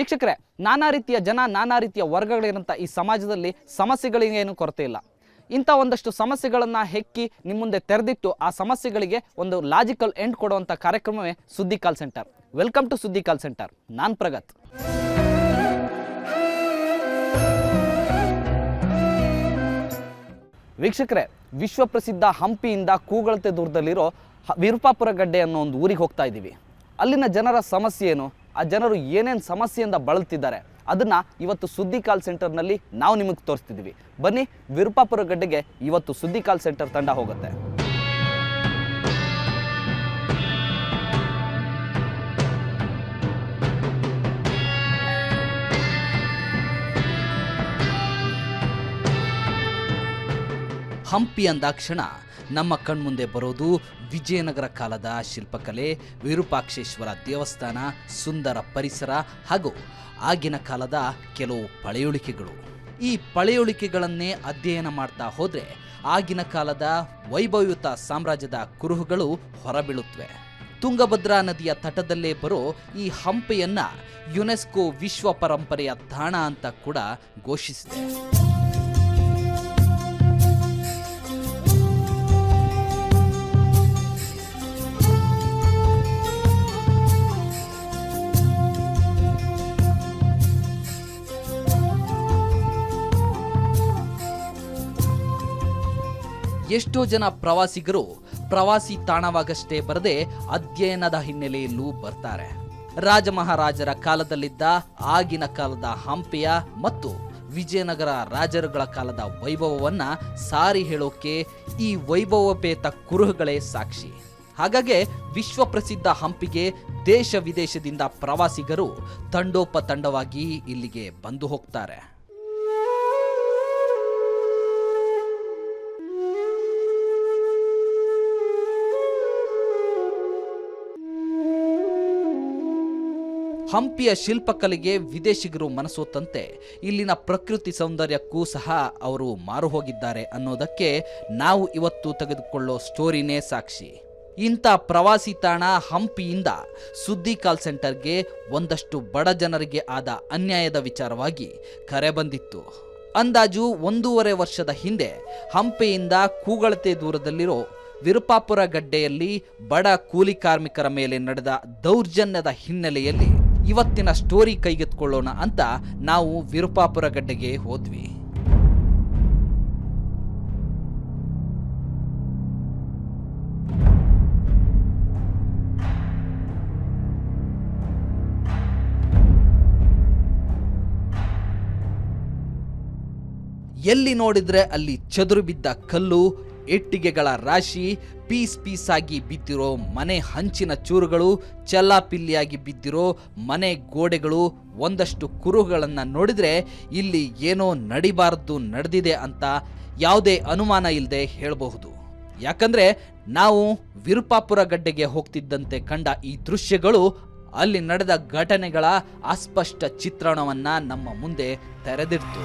ವೀಕ್ಷಕರೇ, ನಾನಾ ರೀತಿಯ ಜನ, ನಾನಾ ರೀತಿಯ ವರ್ಗಗಳಿರುವಂಥ ಈ ಸಮಾಜದಲ್ಲಿ ಸಮಸ್ಯೆಗಳಿಗೇನು ಕೊರತೆ ಇಲ್ಲ. ಇಂಥ ಒಂದಷ್ಟು ಸಮಸ್ಯೆಗಳನ್ನು ಹೆಕ್ಕಿ ನಿಮ್ಮ ಮುಂದೆ ತೆರೆದಿಟ್ಟು ಆ ಸಮಸ್ಯೆಗಳಿಗೆ ಒಂದು ಲಾಜಿಕಲ್ ಎಂಡ್ ಕೊಡುವಂಥ ಕಾರ್ಯಕ್ರಮವೇ ಸುದ್ದಿ ಕಾಲ್ ಸೆಂಟರ್. ವೆಲ್ಕಮ್ ಟು ಸುದ್ದಿ ಕಾಲ್ ಸೆಂಟರ್. ನಾನು ಪ್ರಗತ್. ವೀಕ್ಷಕರೇ, ವಿಶ್ವ ಪ್ರಸಿದ್ಧ ಹಂಪಿಯಿಂದ ಕೂಗಳತೆ ದೂರದಲ್ಲಿರೋ ವಿರೂಪಾಪುರ ಗಡ್ಡೆ ಅನ್ನೋ ಒಂದು ಊರಿಗೆ ಹೋಗ್ತಾ ಇದ್ದೀವಿ. ಅಲ್ಲಿನ ಜನರ ಸಮಸ್ಯೆ ಏನು? ಆ ಜನರು ಏನೇನು ಸಮಸ್ಯೆಯಿಂದ ಬಳಲ್ತಿದ್ದಾರೆ, ಅದನ್ನು ಇವತ್ತು ಸುದ್ದಿ ಕಾಲ್ ಸೆಂಟರ್ನಲ್ಲಿ ನಾವು ನಿಮಗೆ ತೋರಿಸ್ತಿದ್ದೀವಿ ಬನ್ನಿ, ವಿರೂಪಾಪುರ ಗಡ್ಡೆಗೆ ಇವತ್ತು ಸುದ್ದಿ ಕಾಲ್ ಸೆಂಟರ್ ತಂಡ ಹೋಗುತ್ತೆ. ಹಂಪಿ ಅಂದಾಕ್ಷಣ ನಮ್ಮ ಕಣ್ಮುಂದೆ ಬರೋದು ವಿಜಯನಗರ ಕಾಲದ ಶಿಲ್ಪಕಲೆ, ವಿರೂಪಾಕ್ಷೇಶ್ವರ ದೇವಸ್ಥಾನ, ಸುಂದರ ಪರಿಸರ ಹಾಗೂ ಆಗಿನ ಕಾಲದ ಕೆಲವು ಪಳೆಯುಳಿಕೆಗಳು. ಈ ಪಳೆಯುಳಿಕೆಗಳನ್ನೇ ಅಧ್ಯಯನ ಮಾಡ್ತಾ ಹೋದರೆ ಆಗಿನ ಕಾಲದ ವೈಭವಯುತ ಸಾಮ್ರಾಜ್ಯದ ಕುರುಹುಗಳು ಹೊರಬೀಳುತ್ತವೆ ತುಂಗಭದ್ರಾ ನದಿಯ ತಟದಲ್ಲೇ ಬರೋ ಈ ಹಂಪೆಯನ್ನ ಯುನೆಸ್ಕೋ ವಿಶ್ವ ಪರಂಪರೆಯ ತಾಣ ಅಂತ ಕೂಡ ಘೋಷಿಸಿದೆ. ಎಷ್ಟೋ ಜನ ಪ್ರವಾಸಿಗರು ಪ್ರವಾಸಿ ತಾಣವಾಗಷ್ಟೇ ಬರದೆ ಅಧ್ಯಯನದ ಹಿನ್ನೆಲೆಯಲ್ಲೂ ಬರ್ತಾರೆ. ರಾಜಮಹಾರಾಜರ ಕಾಲದಲ್ಲಿದ್ದ ಆಗಿನ ಕಾಲದ ಹಂಪೆಯ ಮತ್ತು ವಿಜಯನಗರ ರಾಜರುಗಳ ಕಾಲದ ವೈಭವವನ್ನ ಸಾರಿ ಹೇಳೋಕೆ ಈ ವೈಭವಪೇತ ಕುರುಹುಗಳೇ ಸಾಕ್ಷಿ. ಹಾಗಾಗಿ ವಿಶ್ವ ಪ್ರಸಿದ್ಧ ಹಂಪಿಗೆ ದೇಶ ವಿದೇಶದಿಂದ ಪ್ರವಾಸಿಗರು ತಂಡೋಪತಂಡವಾಗಿ ಇಲ್ಲಿಗೆ ಬಂದು ಹೋಗ್ತಾರೆ. ಹಂಪಿಯ ಶಿಲ್ಪಕಲೆಗೆ ವಿದೇಶಿಗರು ಮನಸೋತಂತೆ. ಇಲ್ಲಿನ ಪ್ರಕೃತಿ ಸೌಂದರ್ಯಕ್ಕೂ ಸಹ ಅವರು ಮಾರು ಹೋಗಿದ್ದಾರೆ ಅನ್ನೋದಕ್ಕೆ ನಾವು ಇವತ್ತು ತೆಗೆದುಕೊಳ್ಳೋ ಸ್ಟೋರಿನೇ ಸಾಕ್ಷಿ. ಇಂಥ ಪ್ರವಾಸಿ ತಾಣ ಹಂಪಿಯಿಂದ ಸುದ್ದಿ ಕಾಲ್ ಸೆಂಟರ್ಗೆ ಒಂದಷ್ಟು ಬಡ ಜನರಿಗೆ ಆದ ಅನ್ಯಾಯದ ವಿಚಾರವಾಗಿ ಕರೆ ಬಂದಿತ್ತು. ಅಂದಾಜು ಒಂದೂವರೆ ವರ್ಷದ ಹಿಂದೆ ಹಂಪೆಯಿಂದ ಕೂಗಳತೆ ದೂರದಲ್ಲಿರೋ ವಿರುಪಾಪುರ ಗಡ್ಡೆಯಲ್ಲಿ ಬಡ ಕೂಲಿ ಕಾರ್ಮಿಕರ ಮೇಲೆ ನಡೆದ ದೌರ್ಜನ್ಯದ ಹಿನ್ನೆಲೆಯಲ್ಲಿ ಇವತ್ತಿನ ಸ್ಟೋರಿ ಕೈಗೆತ್ಕೊಳ್ಳೋಣ ಅಂತ ನಾವು ವಿರುಪಾಪುರ ಗಡ್ಡೆಗೆ ಹೋದ್ವಿ. ಎಲ್ಲಿ ನೋಡಿದ್ರೆ ಅಲ್ಲಿ ಚದುರು ಬಿದ್ದ ಕಲ್ಲು ಇಟ್ಟಿಗೆಗಳ ರಾಶಿ ಪೀಸ್ ಪೀಸ್ ಆಗಿ ಬಿದ್ದಿರೋ ಮನೆ ಹಂಚಿನ ಚೂರುಗಳು, ಚೆಲ್ಲಾಪಿಲ್ಲಿಯಾಗಿ ಬಿದ್ದಿರೋ ಮನೆ ಗೋಡೆಗಳು, ಒಂದಷ್ಟು ಕುರುಹುಗಳನ್ನು ನೋಡಿದರೆ ಇಲ್ಲಿ ಏನೋ ನಡಿಬಾರದು ನಡೆದಿದೆ ಅಂತ ಯಾವುದೇ ಅನುಮಾನ ಇಲ್ಲದೆ ಹೇಳಬಹುದು. ಯಾಕಂದರೆ ನಾವು ವಿರುಪಾಪುರ ಗಡ್ಡೆಗೆ ಹೋಗ್ತಿದ್ದಂತೆ ಕಂಡ ಈ ದೃಶ್ಯಗಳು ಅಲ್ಲಿ ನಡೆದ ಘಟನೆಗಳ ಅಸ್ಪಷ್ಟ ಚಿತ್ರಣವನ್ನು ನಮ್ಮ ಮುಂದೆ ತೆರೆದಿಡ್ತು.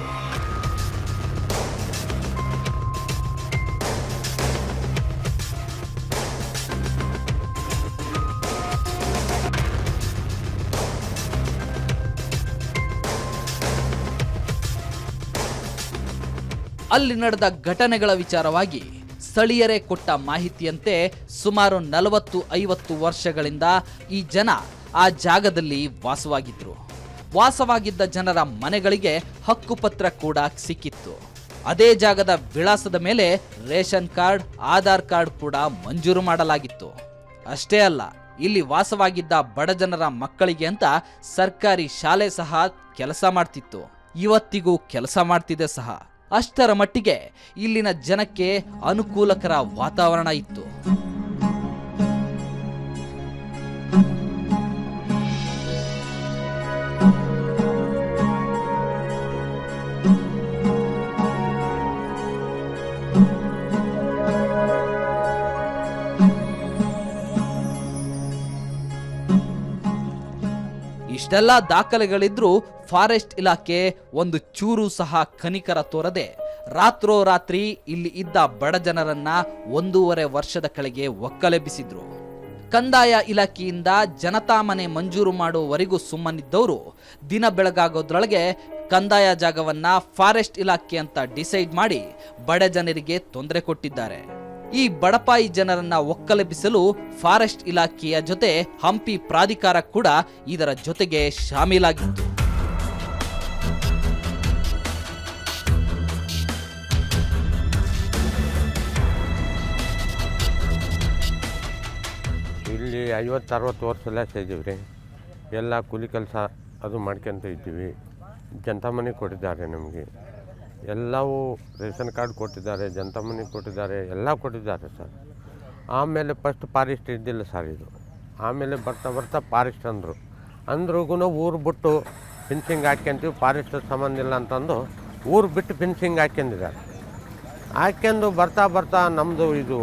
ಅಲ್ಲಿ ನಡೆದ ಘಟನೆಗಳ ವಿಚಾರವಾಗಿ ಸ್ಥಳೀಯರೇ ಕೊಟ್ಟ ಮಾಹಿತಿಯಂತೆ ಸುಮಾರು ನಲವತ್ತು ಐವತ್ತು ವರ್ಷಗಳಿಂದ ಈ ಜನ ಆ ಜಾಗದಲ್ಲಿ ವಾಸವಾಗಿದ್ರು. ವಾಸವಾಗಿದ್ದ ಜನರ ಮನೆಗಳಿಗೆ ಹಕ್ಕುಪತ್ರ ಕೂಡ ಸಿಕ್ಕಿತ್ತು. ಅದೇ ಜಾಗದ ವಿಳಾಸದ ಮೇಲೆ ರೇಷನ್ ಕಾರ್ಡ್, ಆಧಾರ್ ಕಾರ್ಡ್ ಕೂಡ ಮಂಜೂರು ಮಾಡಲಾಗಿತ್ತು. ಅಷ್ಟೇ ಅಲ್ಲ, ಇಲ್ಲಿ ವಾಸವಾಗಿದ್ದ ಬಡ ಜನರ ಮಕ್ಕಳಿಗೆ ಅಂತ ಸರ್ಕಾರಿ ಶಾಲೆ ಸಹ ಕೆಲಸ ಮಾಡ್ತಿತ್ತು. ಇವತ್ತಿಗೂ ಕೆಲಸ ಮಾಡ್ತಿದೆ ಸಹ. ಅಷ್ಟರ ಮಟ್ಟಿಗೆ ಇಲ್ಲಿನ ಜನಕ್ಕೆ ಅನುಕೂಲಕರ ವಾತಾವರಣ ಇತ್ತು. ಇಷ್ಟೆಲ್ಲ ದಾಖಲೆಗಳಿದ್ರೂ ಫಾರೆಸ್ಟ್ ಇಲಾಖೆ ಒಂದು ಚೂರು ಸಹ ಕನಿಕರ ತೋರದೆ ರಾತ್ರೋರಾತ್ರಿ ಇಲ್ಲಿ ಇದ್ದ ಬಡ ಜನರನ್ನ ಒಂದೂವರೆ ವರ್ಷದ ಕೆಳಗೆ ಒಕ್ಕಲೆಬ್ಬಿಸಿದ್ರು. ಕಂದಾಯ ಇಲಾಖೆಯಿಂದ ಜನತಾ ಮನೆ ಮಂಜೂರು ಮಾಡುವವರೆಗೂ ಸುಮ್ಮನಿದ್ದವರು ದಿನ ಬೆಳಗಾಗೋದ್ರೊಳಗೆ ಕಂದಾಯ ಜಾಗವನ್ನ ಫಾರೆಸ್ಟ್ ಇಲಾಖೆ ಅಂತ ಡಿಸೈಡ್ ಮಾಡಿ ಬಡ ಜನರಿಗೆ ತೊಂದರೆ ಕೊಟ್ಟಿದ್ದಾರೆ. ಈ ಬಡಪಾಯಿ ಜನರನ್ನ ಒಕ್ಕಲೆಬ್ಬಿಸಲು ಫಾರೆಸ್ಟ್ ಇಲಾಖೆಯ ಜೊತೆ ಹಂಪಿ ಪ್ರಾಧಿಕಾರ ಕೂಡ ಇದರ ಜೊತೆಗೆ ಶಾಮೀಲಾಗಿತ್ತು. ಇಲ್ಲಿ ಐವತ್ತು ಅರವತ್ತು ವರ್ಷ ಸೇದಿವಿ ರೀ ಎಲ್ಲ ಕೂಲಿ ಕೆಲಸ ಅದು ಮಾಡ್ಕೊಂತ ಇದ್ದೀವಿ. ಜನತಾ ಮನೆ ಕೊಟ್ಟಿದ್ದಾರೆ ನಮಗೆ. ಎಲ್ಲವೂ ರೇಷನ್ ಕಾರ್ಡ್ ಕೊಟ್ಟಿದ್ದಾರೆ, ಜನತಾ ಮನಿ ಕೊಟ್ಟಿದ್ದಾರೆ, ಎಲ್ಲ ಕೊಟ್ಟಿದ್ದಾರೆ ಸರ್. ಆಮೇಲೆ ಫಸ್ಟ್ ಫಾರೆಸ್ಟ್ ಇದ್ದಿಲ್ಲ ಸರ್ ಇದು. ಆಮೇಲೆ ಬರ್ತಾ ಬರ್ತಾ ಫಾರೆಸ್ಟ್ ಅಂದರು. ಅಂದ್ರಿಗೂ ಊರು ಬಿಟ್ಟು ಫಿನ್ಸಿಂಗ್ ಹಾಕ್ಯಂತೀವಿ ಫಾರೆಸ್ಟ್ ಸಂಬಂಧ ಇಲ್ಲ ಅಂತಂದು ಊರು ಬಿಟ್ಟು ಫಿನ್ಸಿಂಗ್ ಹಾಕ್ಯಂದಿದ್ದಾರೆ. ಹಾಕ್ಯಂದು ಬರ್ತಾ ಬರ್ತಾ ನಮ್ಮದು ಇದು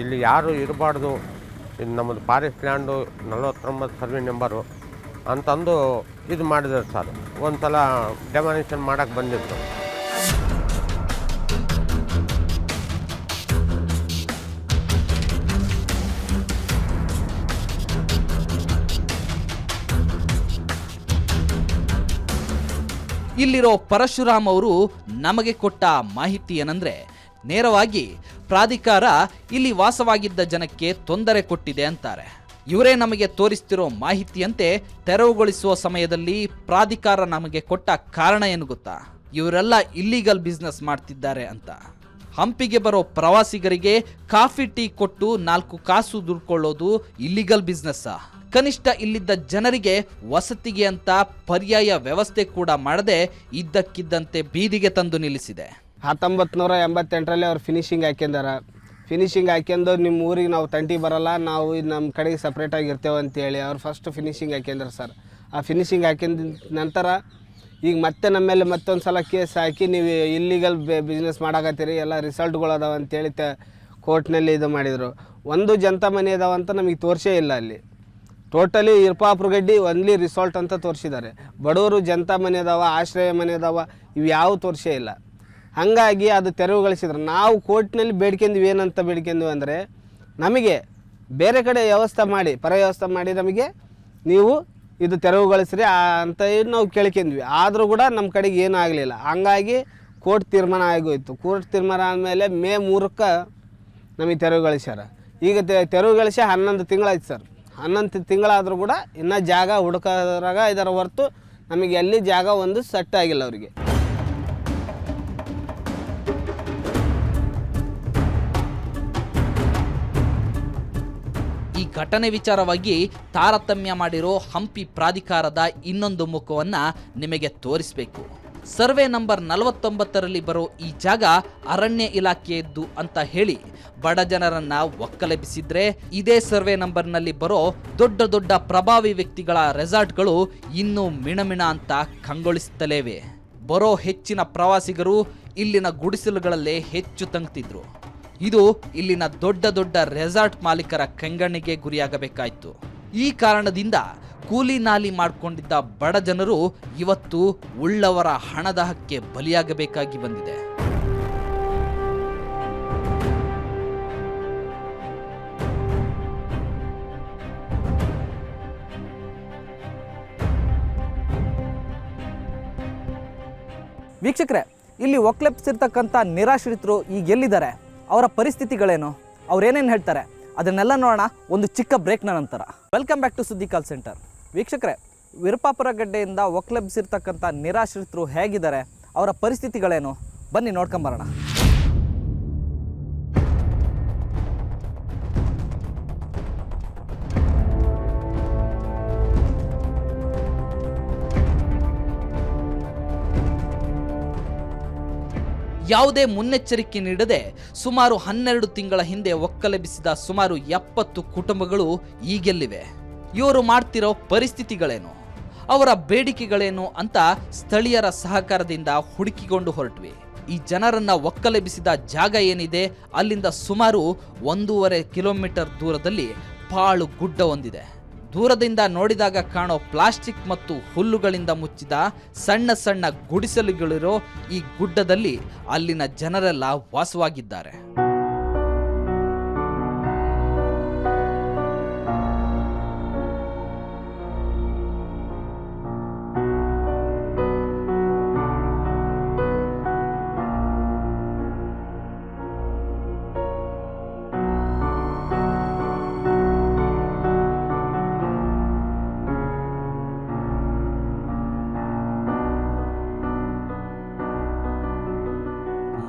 ಇಲ್ಲಿ ಯಾರು ಇರಬಾರ್ದು ಇದು ನಮ್ಮದು ಫಾರೆಸ್ಟ್ ಲ್ಯಾಂಡು ನಲವತ್ತೊಂಬತ್ತು ಸರ್ವೆ ನಂಬರು ಅಂತಂದು ಇದು ಮಾಡಿದ್ರು ಸರ್. ಒಂದು ಸಲ ಡೆಮಾನೇಷನ್ ಮಾಡೋಕ್ಕೆ ಬಂದಿತ್ತು ಇಲ್ಲಿರೋ ಪರಶುರಾಮ್ ಅವರು ನಮಗೆ ಕೊಟ್ಟ ಮಾಹಿತಿ ಏನಂದ್ರೆ ನೇರವಾಗಿ ಪ್ರಾಧಿಕಾರ ಇಲ್ಲಿ ವಾಸವಾಗಿದ್ದ ಜನಕ್ಕೆ ತೊಂದರೆ ಕೊಟ್ಟಿದೆ ಅಂತಾರೆ. ಇವರೇ ನಮಗೆ ತೋರಿಸ್ತಿರೋ ಮಾಹಿತಿಯಂತೆ ತೆರವುಗೊಳಿಸುವ ಸಮಯದಲ್ಲಿ ಪ್ರಾಧಿಕಾರ ನಮಗೆ ಕೊಟ್ಟ ಕಾರಣ ಏನು ಗೊತ್ತಾ? ಇವರೆಲ್ಲ ಇಲ್ಲಿಗಲ್ ಬಿಸ್ನೆಸ್ ಮಾಡ್ತಿದ್ದಾರೆ ಅಂತ. ಹಂಪಿಗೆ ಬರೋ ಪ್ರವಾಸಿಗರಿಗೆ ಕಾಫಿ ಟೀ ಕೊಟ್ಟು ನಾಲ್ಕು ಕಾಸು ದುಡ್ಕೊಳ್ಳೋದು ಇಲ್ಲಿಗಲ್ ಬಿಸ್ನೆಸ್ಸಾ ಕನಿಷ್ಠ ಇಲ್ಲಿದ್ದ ಜನರಿಗೆ ವಸತಿಗೆ ಅಂತ ಪರ್ಯಾಯ ವ್ಯವಸ್ಥೆ ಕೂಡ ಮಾಡದೆ ಇದ್ದಕ್ಕಿದ್ದಂತೆ ಬೀದಿಗೆ ತಂದು ನಿಲ್ಲಿಸಿದೆ. ಹತ್ತೊಂಬತ್ತು ನೂರ ಎಂಬತ್ತೆಂಟರಲ್ಲಿ ಅವ್ರು ಫಿನಿಶಿಂಗ್ ಹಾಕ್ಯಂದಾರ. ಫಿನಿಶಿಂಗ್ ಹಾಕ್ಯಂದು ನಿಮ್ಮ ಊರಿಗೆ ನಾವು ತಂಟಿ ಬರಲ್ಲ, ನಾವು ನಮ್ಮ ಕಡೆಗೆ ಸಪ್ರೇಟಾಗಿ ಇರ್ತೇವೆ ಅಂತೇಳಿ ಅವ್ರು ಫಸ್ಟ್ ಫಿನಿಶಿಂಗ್ ಹಾಕ್ಯಂದ್ರೆ ಸರ್ ಆ ಫಿನಿಶಿಂಗ್ ಹಾಕಿದ ನಂತರ ಈಗ ಮತ್ತೆ ನಮ್ಮ ಮೇಲೆ ಮತ್ತೊಂದು ಸಲ ಕೇಸ್ ಹಾಕಿ ನೀವು ಇಲ್ಲಿಗಲ್ ಬಿಸ್ನೆಸ್ ಮಾಡಾಕತ್ತೀರಿ, ಎಲ್ಲ ರಿಸಲ್ಟ್ಗಳು ಅದಾವ ಅಂತೇಳಿ ತ ಕೋರ್ಟ್ನಲ್ಲಿ ಇದು ಮಾಡಿದರು. ಒಂದು ಜನತಾ ಮನೆ ಅದಾವಂತ ನಮಗೆ ತೋರಿಸೇ ಇಲ್ಲ ಅಲ್ಲಿ. ಟೋಟಲಿ ಇರ್ಪಾಪುರಗಡ್ಡಿ ಒನ್ಲಿ ರಿಸಾರ್ಟ್ ಅಂತ ತೋರಿಸಿದ್ದಾರೆ. ಬಡವರು ಜನತಾ ಮನೆ ಅದಾವ ಆಶ್ರಯ ಮನೆ ಅದಾವ ಇವು ಯಾವ ತೋರಿಸೇ ಇಲ್ಲ. ಹಾಗಾಗಿ ಅದು ತೆರವುಗೊಳಿಸಿದ್ರು. ನಾವು ಕೋರ್ಟ್ನಲ್ಲಿ ಬೇಡ್ಕೊಂಡ್ವಿ ಏನಂತ ಬೇಡ್ಕೊಂಡ್ವಿ ಅಂದರೆ, ನಮಗೆ ಬೇರೆ ಕಡೆ ವ್ಯವಸ್ಥೆ ಮಾಡಿ, ಪರ ವ್ಯವಸ್ಥೆ ಮಾಡಿ ನಮಗೆ ನೀವು ಇದು ತೆರವುಗೊಳಿಸ್ರಿ ಅಂತ ನಾವು ಕೇಳ್ಕೊಂಡ್ವಿ ಆದರೂ ಕೂಡ ನಮ್ಮ ಕಡೆಗೆ ಏನೂ ಆಗಲಿಲ್ಲ. ಹಂಗಾಗಿ ಕೋರ್ಟ್ ತೀರ್ಮಾನ ಆಗೋಯ್ತು. ಕೋರ್ಟ್ ತೀರ್ಮಾನ ಆದಮೇಲೆ ಮೇ ಮೂರಕ್ಕೆ ನಮಗೆ ತೆರವುಗೊಳಿಸ್ಯಾರ. ಈಗ ತೆರವುಗೊಳಿಸಿ ಹನ್ನೊಂದು ತಿಂಗಳಾಯ್ತು ಸರ್. ಹನ್ನೊಂದು ತಿಂಗಳಾದರೂ ಕೂಡ ಇನ್ನೂ ಜಾಗ ಹುಡುಕೋದ್ರಾಗ ಇದರ ಹೊರತು ನಮಗೆ ಎಲ್ಲಿ ಜಾಗ ಒಂದು ಸೆಟ್ ಆಗಿಲ್ಲ ಅವರಿಗೆ. ಈ ಘಟನೆ ವಿಚಾರವಾಗಿ ತಾರತಮ್ಯ ಮಾಡಿರೋ ಹಂಪಿ ಪ್ರಾಧಿಕಾರದ ಇನ್ನೊಂದು ಮುಖವನ್ನು ನಿಮಗೆ ತೋರಿಸಬೇಕು. ಸರ್ವೆ ನಂಬರ್ ನಲವತ್ತೊಂಬತ್ತರಲ್ಲಿ ಬರೋ ಈ ಜಾಗ ಅರಣ್ಯ ಇಲಾಖೆಯದ್ದು ಅಂತ ಹೇಳಿ ಬಡ ಜನರನ್ನ ಒಕ್ಕಲೆಬ್ಬಿಸಿದ್ರೆ ಇದೇ ಸರ್ವೆ ನಂಬರ್ನಲ್ಲಿ ಬರೋ ದೊಡ್ಡ ದೊಡ್ಡ ಪ್ರಭಾವಿ ವ್ಯಕ್ತಿಗಳ ರೆಸಾರ್ಟ್ಗಳು ಇನ್ನೂ ಮಿಣಮಿಣ ಅಂತ ಕಂಗೊಳಿಸುತ್ತಲೇವೆ ಬರೋ ಹೆಚ್ಚಿನ ಪ್ರವಾಸಿಗರು ಇಲ್ಲಿನ ಗುಡಿಸಲುಗಳಲ್ಲೇ ಹೆಚ್ಚು ತಂಗ್ತಿದ್ರು. ಇದು ಇಲ್ಲಿನ ದೊಡ್ಡ ದೊಡ್ಡ ರೆಸಾರ್ಟ್ ಮಾಲೀಕರ ಕಂಗಣಿಗೆ ಗುರಿಯಾಗಬೇಕಾಯಿತು. ಈ ಕಾರಣದಿಂದ ಕೂಲಿ ನಾಲಿ ಮಾಡಿಕೊಂಡಿದ್ದ ಬಡ ಜನರು ಇವತ್ತು ಉಳ್ಳವರ ಹಣದ ಹಕ್ಕೆ ಬಲಿಯಾಗಬೇಕಾಗಿ ಬಂದಿದೆ. ವೀಕ್ಷಕರೇ, ಇಲ್ಲಿ ಒಕ್ಲೆಪ್ಸಿರ್ತಕ್ಕಂಥ ನಿರಾಶ್ರಿತರು ಈಗ ಎಲ್ಲಿದ್ದಾರೆ? ಅವರ ಪರಿಸ್ಥಿತಿಗಳೇನು? ಅವ್ರೇನೇನು ಹೇಳ್ತಾರೆ? ಅದನ್ನೆಲ್ಲ ನೋಡೋಣ ಒಂದು ಚಿಕ್ಕ ಬ್ರೇಕ್ನ ನಂತರ. ವೆಲ್ಕಮ್ ಬ್ಯಾಕ್ ಟು ಸುದ್ದಿ ಕಾಲ್ ಸೆಂಟರ್. ವೀಕ್ಷಕರೇ, ವಿರುಪಾಪುರ ಗಡ್ಡೆಯಿಂದ ಒಕ್ಲಬ್ಸಿರ್ತಕ್ಕಂಥ ನಿರಾಶ್ರಿತರು ಹೇಗಿದ್ದಾರೆ? ಅವರ ಪರಿಸ್ಥಿತಿಗಳೇನು? ಬನ್ನಿ ನೋಡ್ಕೊಂಬರೋಣ ಯಾವುದೇ ಮುನ್ನೆಚ್ಚರಿಕೆ ನೀಡದೆ ಸುಮಾರು ಹನ್ನೆರಡು ತಿಂಗಳ ಹಿಂದೆ ಒಕ್ಕಲೆಬ್ಬಿಸಿದ ಸುಮಾರು ಎಪ್ಪತ್ತು ಕುಟುಂಬಗಳು ಈಗೆಲ್ಲಿವೆ? ಇವರು ಮಾಡ್ತಿರೋ ಪರಿಸ್ಥಿತಿಗಳೇನು? ಅವರ ಬೇಡಿಕೆಗಳೇನು ಅಂತ ಸ್ಥಳೀಯರ ಸಹಕಾರದಿಂದ ಹುಡುಕಿಕೊಂಡು ಹೊರಟ್ವಿ. ಈ ಜನರನ್ನ ಒಕ್ಕಲೆಬಿಸಿದ ಜಾಗ ಏನಿದೆ, ಅಲ್ಲಿಂದ ಸುಮಾರು ಒಂದೂವರೆ ಕಿಲೋಮೀಟರ್ ದೂರದಲ್ಲಿ ಪಾಳು ಗುಡ್ಡ ಹೊಂದಿದೆ ದೂರದಿಂದ ನೋಡಿದಾಗ ಕಾಣೋ ಪ್ಲಾಸ್ಟಿಕ್ ಮತ್ತು ಹುಲ್ಲುಗಳಿಂದ ಮುಚ್ಚಿದ ಸಣ್ಣ ಸಣ್ಣ ಗುಡಿಸಲುಗಳಿರೋ ಈ ಗುಡ್ಡದಲ್ಲಿ ಅಲ್ಲಿನ ಜನರೆಲ್ಲ ವಾಸವಾಗಿದ್ದಾರೆ.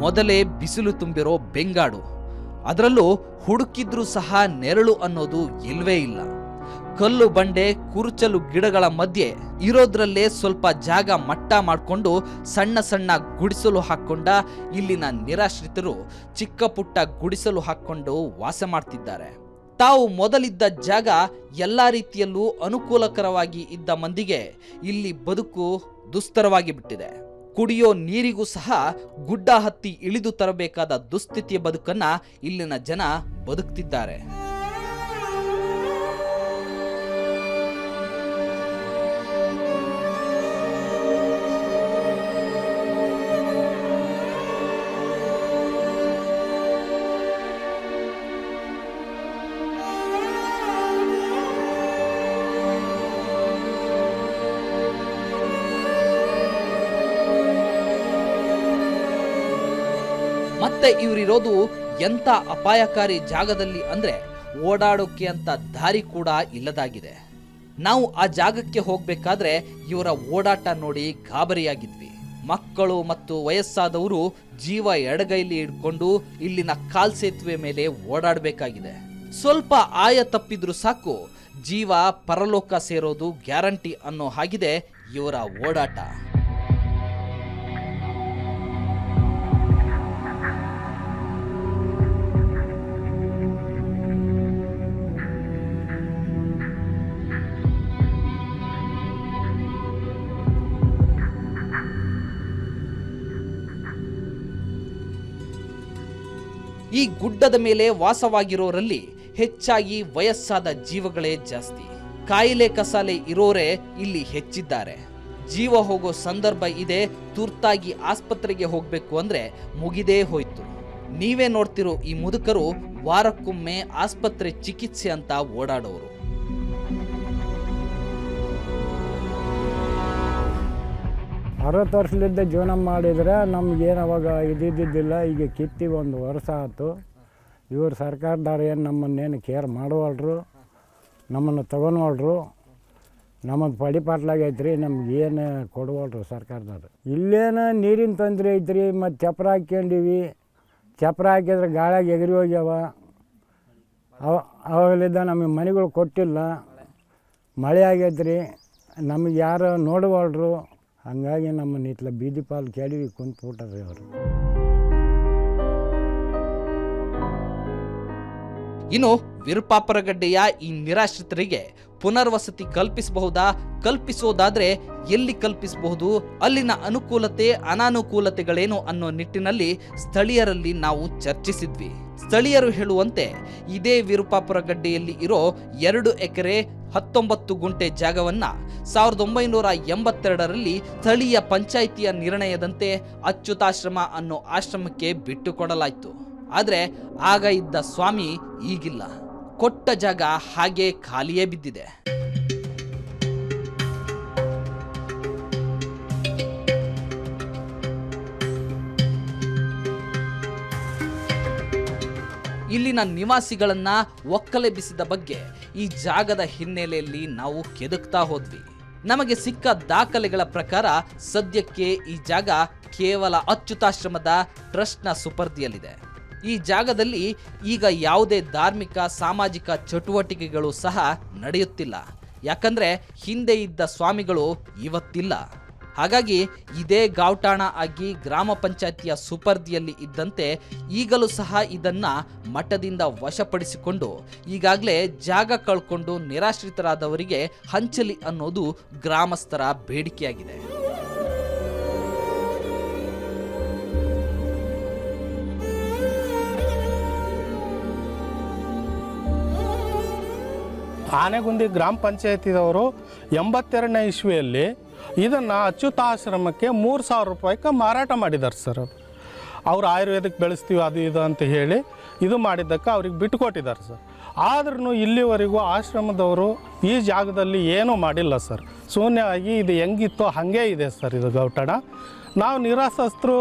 ಮೊದಲೇ ಬಿಸಿಲು ತುಂಬಿರೋ ಬೆಂಗಾಡು. ಅದರಲ್ಲೂ ಹುಡುಕಿದ್ರೂ ಸಹ ನೆರಳು ಅನ್ನೋದು ಇಲ್ವೇ ಇಲ್ಲ. ಕಲ್ಲು ಬಂಡೆ, ಕುರುಚಲು ಗಿಡಗಳ ಮಧ್ಯೆ ಇರೋದ್ರಲ್ಲೇ ಸ್ವಲ್ಪ ಜಾಗ ಮಟ್ಟ ಮಾಡಿಕೊಂಡು ಸಣ್ಣ ಸಣ್ಣ ಗುಡಿಸಲು ಹಾಕ್ಕೊಂಡ ಇಲ್ಲಿನ ನಿರಾಶ್ರಿತರು ಚಿಕ್ಕ ಪುಟ್ಟ ಗುಡಿಸಲು ಹಾಕ್ಕೊಂಡು ವಾಸ ಮಾಡ್ತಿದ್ದಾರೆ. ತಾವು ಮೊದಲಿದ್ದ ಜಾಗ ಎಲ್ಲ ರೀತಿಯಲ್ಲೂ ಅನುಕೂಲಕರವಾಗಿ ಇದ್ದ ಮಂದಿಗೆ ಇಲ್ಲಿ ಬದುಕು ದುಸ್ತರವಾಗಿ ಬಿಟ್ಟಿದೆ. ಕುಡಿಯೋ ನೀರಿಗೂ ಸಹ ಗುಡ್ಡ ಹತ್ತಿ ಇಳಿದು ತರಬೇಕಾದ ದುಸ್ಥಿತಿಯ ಬದುಕನ್ನ ಇಲ್ಲಿನ ಜನ ಬದುಕ್ತಿದ್ದಾರೆ. ಮತ್ತೆ ಇವರಿರೋದು ಎಂತ ಅಪಾಯಕಾರಿ ಜಾಗದಲ್ಲಿ ಅಂದ್ರೆ ಓಡಾಡೋಕೆ ಅಂತ ದಾರಿ ಕೂಡ ಇಲ್ಲದಾಗಿದೆ. ನಾವು ಆ ಜಾಗಕ್ಕೆ ಹೋಗ್ಬೇಕಾದ್ರೆ ಇವರ ಓಡಾಟ ನೋಡಿ ಗಾಬರಿಯಾಗಿದ್ವಿ. ಮಕ್ಕಳು ಮತ್ತು ವಯಸ್ಸಾದವರು ಜೀವ ಎಡಗೈಲಿ ಹಿಡ್ಕೊಂಡು ಇಲ್ಲಿನ ಕಾಲ್ ಸೇತುವೆ ಮೇಲೆ ಓಡಾಡಬೇಕಾಗಿದೆ. ಸ್ವಲ್ಪ ಆಯ ತಪ್ಪಿದ್ರು ಸಾಕು, ಜೀವ ಪರಲೋಕ ಸೇರೋದು ಗ್ಯಾರಂಟಿ ಅನ್ನೋ ಹಾಗಿದೆ ಇವರ ಓಡಾಟ. ಈ ಗುಡ್ಡದ ಮೇಲೆ ವಾಸವಾಗಿರೋರಲ್ಲಿ ಹೆಚ್ಚಾಗಿ ವಯಸ್ಸಾದ ಜೀವಗಳೇ ಜಾಸ್ತಿ. ಕಾಯಿಲೆ ಕಸಾಲೆ ಇರೋರೇ ಇಲ್ಲಿ ಹೆಚ್ಚಿದ್ದಾರೆ. ಜೀವ ಹೋಗೋ ಸಂದರ್ಭ ಇದೆ, ತುರ್ತಾಗಿ ಆಸ್ಪತ್ರೆಗೆ ಹೋಗಬೇಕು ಅಂದ್ರೆ ಮುಗಿದೇ ಹೋಯ್ತು. ನೀವೇ ನೋಡ್ತಿರೋ ಈ ಮುದುಕರು ವಾರಕ್ಕೊಮ್ಮೆ ಆಸ್ಪತ್ರೆ ಚಿಕಿತ್ಸೆ ಅಂತ ಓಡಾಡೋರು. ಅರವತ್ತು ವರ್ಷದಿಂದ ಜೀವನ ಮಾಡಿದರೆ ನಮಗೇನು ಅವಾಗ ಇದ್ದಿದ್ದಿಲ್ಲ ಈಗ ಕಿತ್ತಿ ಒಂದು ವರ್ಷ ಆಯ್ತು. ಇವರು ಸರ್ಕಾರದವ್ರು ಏನು ನಮ್ಮನ್ನೇನು ಕೇರ್ ಮಾಡುವಲ್ರು, ನಮ್ಮನ್ನು ತೊಗೊಂಡ್ರು ನಮ್ಮದು ಐತ್ರಿ, ನಮ್ಗೆ ಏನು ಕೊಡುವಲ್ರು ಸರ್ಕಾರದವ್ರು. ಇಲ್ಲೇನು ನೀರಿನ ತೊಂದರೆ ಐತ್ರಿ, ಮತ್ತು ಚಪ್ರ ಹಾಕ್ಕೊಂಡಿವಿ ಚಪ್ರ ಹಾಕಿದ್ರೆ ಗಾಳಿಯಾಗ ಎಗರಿ ಹೋಗ್ಯಾವ. ಅವ ಅವಾಗಲಿದ್ದ ನಮಗೆ ಮನೆಗಳು ಕೊಟ್ಟಿಲ್ಲ. ಮಳೆ ಆಗೈತ್ರಿ, ನಮಗೆ ಯಾರು ನೋಡುವಲ್ರು. ಹಂಗಾಗಿ ನಮ್ಮ ಇತ್ಲ ಬೀದಿ ಪಾಲು ಕೆಡವಿ ಕುಂತ್ಬಿಟ್ಟಾರ್ರಿ ಅವರು ಇನ್ನು ವಿರುಪಾಪರಗಡ್ಡೆಯ ಈ ನಿರಾಶ್ರಿತರಿಗೆ ಪುನರ್ವಸತಿ ಕಲ್ಪಿಸಬಹುದಾ? ಕಲ್ಪಿಸೋದಾದ್ರೆ ಎಲ್ಲಿ ಕಲ್ಪಿಸಬಹುದು? ಅಲ್ಲಿನ ಅನುಕೂಲತೆ, ಅನಾನುಕೂಲತೆಗಳೇನು ಅನ್ನೋ ನಿಟ್ಟಿನಲ್ಲಿ ಸ್ಥಳೀಯರಲ್ಲಿ ನಾವು ಚರ್ಚಿಸಿದ್ವಿ. ಸ್ಥಳೀಯರು ಹೇಳುವಂತೆ ಇದೇ ವಿರುಪಾಪುರಗಡ್ಡೆಯಲ್ಲಿ ಇರೋ ಎರಡು ಎಕರೆ ಹತ್ತೊಂಬತ್ತು ಗುಂಟೆ ಜಾಗವನ್ನ ಸಾವಿರದ ಒಂಬೈನೂರ ಎಂಬತ್ತೆರಡರಲ್ಲಿ ಸ್ಥಳೀಯ ಪಂಚಾಯಿತಿಯ ನಿರ್ಣಯದಂತೆ ಅಚ್ಯುತಾಶ್ರಮ ಅನ್ನೋ ಆಶ್ರಮಕ್ಕೆ ಬಿಟ್ಟುಕೊಡಲಾಯಿತು. ಆದರೆ ಆಗ ಇದ್ದ ಸ್ವಾಮಿ ಈಗಿಲ್ಲ. ಕೊಟ್ಟ ಜಾಗ ಹಾಗೆ ಖಾಲಿಯೇ ಬಿದ್ದಿದೆ. ಇಲ್ಲಿನ ನಿವಾಸಿಗಳನ್ನ ಒಕ್ಕಲೆಬ್ಬಿಸಿದ ಬಗ್ಗೆ ಈ ಜಾಗದ ಹಿನ್ನೆಲೆಯಲ್ಲಿ ನಾವು ಕೆದಕ್ತಾ ಹೋದ್ವಿ. ನಮಗೆ ಸಿಕ್ಕ ದಾಖಲೆಗಳ ಪ್ರಕಾರ ಸದ್ಯಕ್ಕೆ ಈ ಜಾಗ ಕೇವಲ ಅಚ್ಯುತಾಶ್ರಮದ ಟ್ರಸ್ಟ್ನ ಸುಪರ್ದಿಯಲ್ಲಿದೆ. ಈ ಜಾಗದಲ್ಲಿ ಈಗ ಯಾವುದೇ ಧಾರ್ಮಿಕ, ಸಾಮಾಜಿಕ ಚಟುವಟಿಕೆಗಳು ಸಹ ನಡೆಯುತ್ತಿಲ್ಲ. ಯಾಕಂದ್ರೆ ಹಿಂದೆ ಇದ್ದ ಸ್ವಾಮಿಗಳು ಇವತ್ತಿಲ್ಲ. ಹಾಗಾಗಿ ಇದೇ ಗಾವ್ಟಾಣ ಆಗಿ ಗ್ರಾಮ ಪಂಚಾಯತಿಯ ಸುಪರ್ದಿಯಲ್ಲಿ ಇದ್ದಂತೆ ಈಗಲೂ ಸಹ ಇದನ್ನ ಮಠದಿಂದ ವಶಪಡಿಸಿಕೊಂಡು ಈಗಾಗಲೇ ಜಾಗ ಕಳ್ಕೊಂಡು ನಿರಾಶ್ರಿತರಾದವರಿಗೆ ಹಂಚಲಿ ಅನ್ನೋದು ಗ್ರಾಮಸ್ಥರ ಬೇಡಿಕೆಯಾಗಿದೆ. ಆನೆಗುಂದಿ ಗ್ರಾಮ ಪಂಚಾಯತಿದವರು ಎಂಬತ್ತೆರಡನೇ ಇಸ್ವಿಯಲ್ಲಿ ಇದನ್ನು ಅಚ್ಯುತಾಶ್ರಮಕ್ಕೆ ಮೂರು ಸಾವಿರ ರೂಪಾಯಿಗೆ ಮಾರಾಟ ಮಾಡಿದ್ದಾರೆ ಸರ್ ಅವರು. ಅವ್ರು ಆಯುರ್ವೇದಕ್ಕೆ ಬೆಳೆಸ್ತೀವಿ, ಅದು ಇದು ಅಂತ ಹೇಳಿ ಇದು ಮಾಡಿದ್ದಕ್ಕೆ ಅವ್ರಿಗೆ ಬಿಟ್ಟುಕೊಟ್ಟಿದ್ದಾರೆ ಸರ್. ಆದ್ರೂ ಇಲ್ಲಿವರೆಗೂ ಆಶ್ರಮದವರು ಈ ಜಾಗದಲ್ಲಿ ಏನೂ ಮಾಡಿಲ್ಲ ಸರ್. ಶೂನ್ಯವಾಗಿ ಇದು ಹೆಂಗಿತ್ತೋ ಹಾಗೇ ಇದೆ ಸರ್ ಇದು ಗೌಟಣ. ನಾವು ನಿರಾಸಸ್ತ್ರು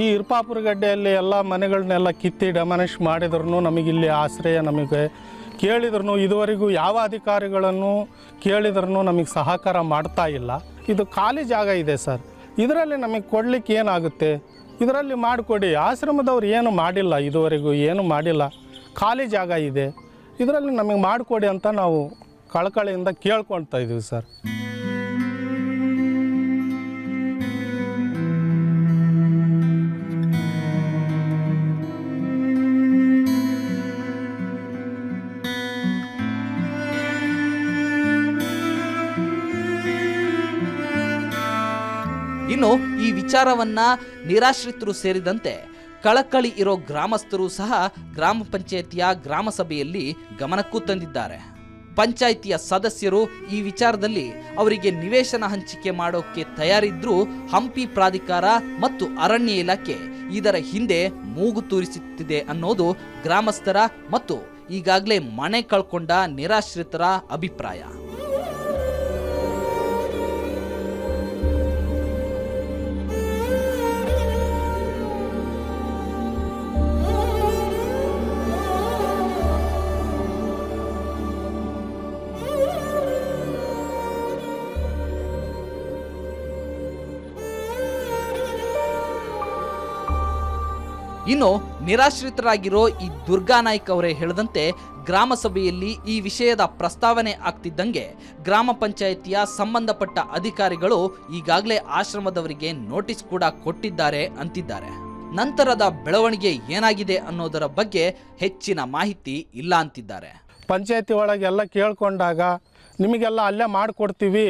ಈ ಇರ್ಪಾಪುರ ಗಡ್ಡೆಯಲ್ಲಿ ಎಲ್ಲ ಮನೆಗಳನ್ನೆಲ್ಲ ಕಿತ್ತಿ ಡೆಮಾನಿಷ್ ಮಾಡಿದ್ರು ನಮಗಿಲ್ಲಿ ಆಶ್ರಯ ನಮಗೆ ಕೇಳಿದ್ರು ಇದುವರೆಗೂ ಯಾವ ಅಧಿಕಾರಿಗಳನ್ನು ಕೇಳಿದ್ರು ನಮಗೆ ಸಹಕಾರ ಮಾಡ್ತಾ ಇಲ್ಲ. ಇದು ಖಾಲಿ ಜಾಗ ಇದೆ ಸರ್. ಇದರಲ್ಲಿ ನಮಗೆ ಕೊಡಲಿಕ್ಕೆ ಏನಾಗುತ್ತೆ? ಇದರಲ್ಲಿ ಮಾಡಿಕೊಡಿ. ಆಶ್ರಮದವ್ರು ಏನು ಮಾಡಿಲ್ಲ, ಇದುವರೆಗೂ ಏನು ಮಾಡಿಲ್ಲ. ಖಾಲಿ ಜಾಗ ಇದೆ. ಇದರಲ್ಲಿ ನಮಗೆ ಮಾಡಿಕೊಡಿ ಅಂತ ನಾವು ಕಳಕಳಿಯಿಂದ ಕೇಳ್ಕೊಳ್ತಾ ಇದ್ದೀವಿ ಸರ್. ವಿಚಾರವನ್ನ ನಿರಾಶ್ರಿತರು ಸೇರಿದಂತೆ ಕಳಕಳಿ ಇರೋ ಗ್ರಾಮಸ್ಥರು ಸಹ ಗ್ರಾಮ ಪಂಚಾಯತಿಯ ಗ್ರಾಮ ಸಭೆಯಲ್ಲಿ ಗಮನಕ್ಕೂ ತಂದಿದ್ದಾರೆ. ಪಂಚಾಯಿತಿಯ ಸದಸ್ಯರು ಈ ವಿಚಾರದಲ್ಲಿ ಅವರಿಗೆ ನಿವೇಶನ ಹಂಚಿಕೆ ಮಾಡೋಕೆ ತಯಾರಿದ್ರೂ ಹಂಪಿ ಪ್ರಾಧಿಕಾರ ಮತ್ತು ಅರಣ್ಯ ಇಲಾಖೆ. ಇದರ ಹಿಂದೆ ಮೂಗು ತೂರಿಸುತ್ತಿದೆ ಅನ್ನೋದು ಗ್ರಾಮಸ್ಥರ ಮತ್ತು ಈಗಾಗಲೇ ಮನೆ ಕಳ್ಕೊಂಡ ನಿರಾಶ್ರಿತರ ಅಭಿಪ್ರಾಯ. ಇನ್ನು ನಿರಾಶ್ರಿತರಾಗಿರೋ ಈ ದುರ್ಗಾ ನಾಯ್ಕ್ ಅವರೇ ಹೇಳಿದಂತೆ ಗ್ರಾಮ ಸಭೆಯಲ್ಲಿ ಈ ವಿಷಯದ ಪ್ರಸ್ತಾವನೆ ಆಗ್ತಿದ್ದಂಗೆ ಗ್ರಾಮ ಪಂಚಾಯಿತಿಯ ಸಂಬಂಧಪಟ್ಟ ಅಧಿಕಾರಿಗಳು ಈಗಾಗಲೇ ಆಶ್ರಮದವರಿಗೆ ನೋಟಿಸ್ ಕೂಡ ಕೊಟ್ಟಿದ್ದಾರೆ ಅಂತಿದ್ದಾರೆ. ನಂತರದ ಬೆಳವಣಿಗೆ ಏನಾಗಿದೆ ಅನ್ನೋದರ ಬಗ್ಗೆ ಹೆಚ್ಚಿನ ಮಾಹಿತಿ ಇಲ್ಲ ಅಂತಿದ್ದಾರೆ. ಪಂಚಾಯತಿ ಒಳಗೆಲ್ಲ ಕೇಳಿಕೊಂಡಾಗ ನಿಮಗೆಲ್ಲ ಅಲ್ಲೇ ಮಾಡಿಕೊಡ್ತೀವಿ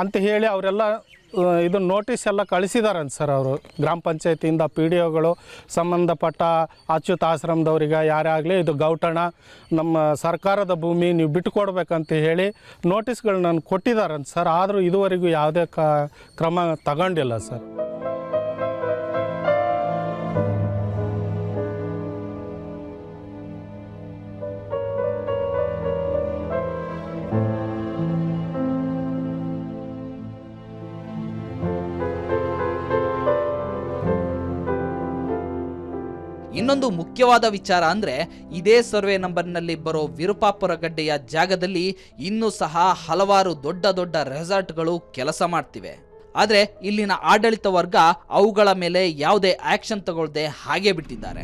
ಅಂತ ಹೇಳಿ ಅವರೆಲ್ಲ ಇದು ನೋಟಿಸ್ ಎಲ್ಲ ಕಳಿಸಿದಾರಂತ ಸರ್ ಅವರು. ಗ್ರಾಮ ಪಂಚಾಯತಿಯಿಂದ ಪಿ ಡಿ ಒಗಳು ಸಂಬಂಧಪಟ್ಟ ಅಚ್ಯುತ ಆಶ್ರಮದವ್ರಿಗೆ ಯಾರೇ ಆಗಲಿ ಇದು ಗೌಟಣ, ನಮ್ಮ ಸರ್ಕಾರದ ಭೂಮಿ ನೀವು ಬಿಟ್ಟುಕೊಡ್ಬೇಕಂತ ಹೇಳಿ ನೋಟಿಸ್ಗಳನ್ನ ಕೊಟ್ಟಿದಾರಂತ ಸರ್. ಆದರೂ ಇದುವರೆಗೂ ಯಾವುದೇ ಕ್ರಮ ತಗೊಂಡಿಲ್ಲ ಸರ್. ಇನ್ನೊಂದು ಮುಖ್ಯವಾದ ವಿಚಾರ ಅಂದ್ರೆ, ಇದೇ ಸರ್ವೆ ನಂಬರ್ನಲ್ಲಿ ಬರೋ ವಿರುಪಾಪುರ ಗಡ್ಡೆಯ ಜಾಗದಲ್ಲಿ ಇನ್ನೂ ಸಹ ಹಲವಾರು ದೊಡ್ಡ ದೊಡ್ಡ ರೆಸಾರ್ಟ್ಗಳು ಕೆಲಸ ಮಾಡ್ತಿವೆ. ಆದ್ರೆ, ಇಲ್ಲಿನ ಆಡಳಿತ ವರ್ಗ ಅವುಗಳ ಮೇಲೆ ಯಾವುದೇ ಆಕ್ಷನ್ ತಗೊಳ್ಳದೆ ಹಾಗೆ ಬಿಟ್ಟಿದ್ದಾರೆ.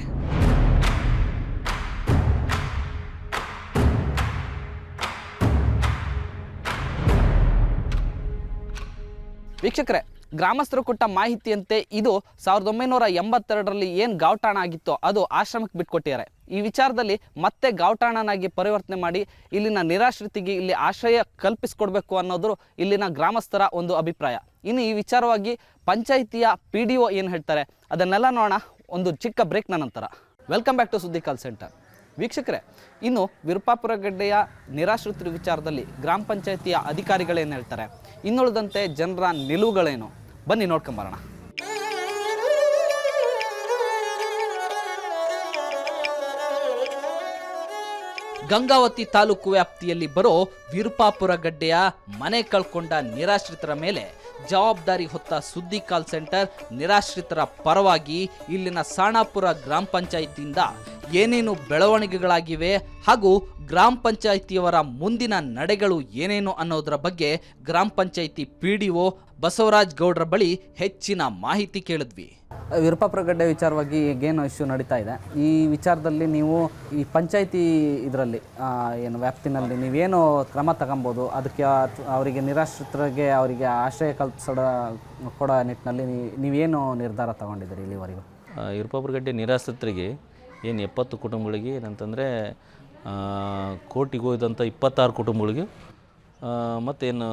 ವೀಕ್ಷಕರೇ ಗ್ರಾಮಸ್ಥರು ಕೊಟ್ಟ ಮಾಹಿತಿಯಂತೆ ಇದು ಸಾವಿರದ ಒಂಬೈನೂರ ಎಂಬತ್ತೆರಡರಲ್ಲಿ ಏನು ಗಾವಟಾಣ ಆಗಿತ್ತೋ ಅದು ಆಶ್ರಮಕ್ಕೆ ಬಿಟ್ಕೊಟ್ಟಿದ್ದಾರೆ. ಈ ವಿಚಾರದಲ್ಲಿ ಮತ್ತೆ ಗಾವಟಾಣನಾಗಿ ಪರಿವರ್ತನೆ ಮಾಡಿ ಇಲ್ಲಿನ ನಿರಾಶ್ರಿತಿಗೆ ಇಲ್ಲಿ ಆಶ್ರಯ ಕಲ್ಪಿಸಿಕೊಡ್ಬೇಕು ಅನ್ನೋದು ಇಲ್ಲಿನ ಗ್ರಾಮಸ್ಥರ ಒಂದು ಅಭಿಪ್ರಾಯ. ಇನ್ನು ಈ ವಿಚಾರವಾಗಿ ಪಂಚಾಯಿತಿಯ ಪಿ ಡಿ ಒ ಏನು ಹೇಳ್ತಾರೆ ಅದನ್ನೆಲ್ಲ ನೋಡೋಣ. ಒಂದು ಚಿಕ್ಕ ಬ್ರೇಕ್ನ ನಂತರ. ವೆಲ್ಕಮ್ ಬ್ಯಾಕ್ ಟು ಸುದ್ದಿ ಕಾಲ್ ಸೆಂಟರ್. ವೀಕ್ಷಕರೇ, ಇನ್ನು ವಿರುಪಾಪುರ ಗಡ್ಡೆಯ ನಿರಾಶ್ರಿತರ ವಿಚಾರದಲ್ಲಿ ಗ್ರಾಮ ಪಂಚಾಯಿತಿಯ ಅಧಿಕಾರಿಗಳೇನು ಹೇಳ್ತಾರೆ? ಇನ್ನುಳಿದಂತೆ ಜನರ ನಿಲುವುಗಳೇನು? ಬನ್ನಿ ನೋಡ್ಕೊಂಬರೋಣ ಗಂಗಾವತಿ ತಾಲೂಕು ವ್ಯಾಪ್ತಿಯಲ್ಲಿ ಬರೋ ವಿರುಪಾಪುರ ಗಡ್ಡೆಯ ಮನೆ ಕಳ್ಕೊಂಡ ನಿರಾಶ್ರಿತರ ಮೇಲೆ ಜವಾಬ್ದಾರಿ ಹೊತ್ತ ಸುದ್ದಿ ಕಾಲ್ ಸೆಂಟರ್ ನಿರಾಶ್ರಿತರ ಪರವಾಗಿ ಇಲ್ಲಿನ ಸಾಣಾಪುರ ಗ್ರಾಮ ಪಂಚಾಯಿತಿಯಿಂದ ಏನೇನು ಬೆಳವಣಿಗೆಗಳಾಗಿವೆ ಹಾಗೂ ಗ್ರಾಮ ಪಂಚಾಯಿತಿಯವರ ಮುಂದಿನ ನಡೆಗಳು ಏನೇನು ಅನ್ನೋದರ ಬಗ್ಗೆ ಗ್ರಾಮ panchayat P D O Basavaraj Gowdra ಬಳಿ ಹೆಚ್ಚಿನ ಮಾಹಿತಿ ಕೇಳಿದ್ವಿ. ವಿರುಪಾಪುರ ಗಡ್ಡೆ ವಿಚಾರವಾಗಿ ಏನು ಇಶ್ಯೂ ನಡೀತಾ ಇದೆ. ಈ ವಿಚಾರದಲ್ಲಿ ನೀವು ಈ ಪಂಚಾಯಿತಿ ಇದರಲ್ಲಿ ಏನು ವ್ಯಾಪ್ತಿನಲ್ಲಿ ನೀವೇನು ಕ್ರಮ ತಗೊಬೋದು ಅದಕ್ಕೆ ಅವರಿಗೆ ನಿರಾಶ್ರಿತರಿಗೆ ಅವರಿಗೆ ಆಶ್ರಯ ಕಲ್ಪಿಸೋ ಕೊಡೋ ನಿಟ್ಟಿನಲ್ಲಿ ನೀ- ನೀವೇನು ನಿರ್ಧಾರ ತಗೊಂಡಿದ್ದೀರಿ ಇಲ್ಲಿವರೆಗೂ? ಇರುಪಾಪುರಗಡ್ಡೆ ನಿರಾಶ್ರಿತರಿಗೆ ಏನು ಎಪ್ಪತ್ತು ಕುಟುಂಬಗಳಿಗೆ ಏನಂತಂದರೆ ಕೋರ್ಟಿಗೆ ಹೋದಂಥ ಇಪ್ಪತ್ತಾರು ಕುಟುಂಬಗಳಿಗೆ ಮತ್ತೇನು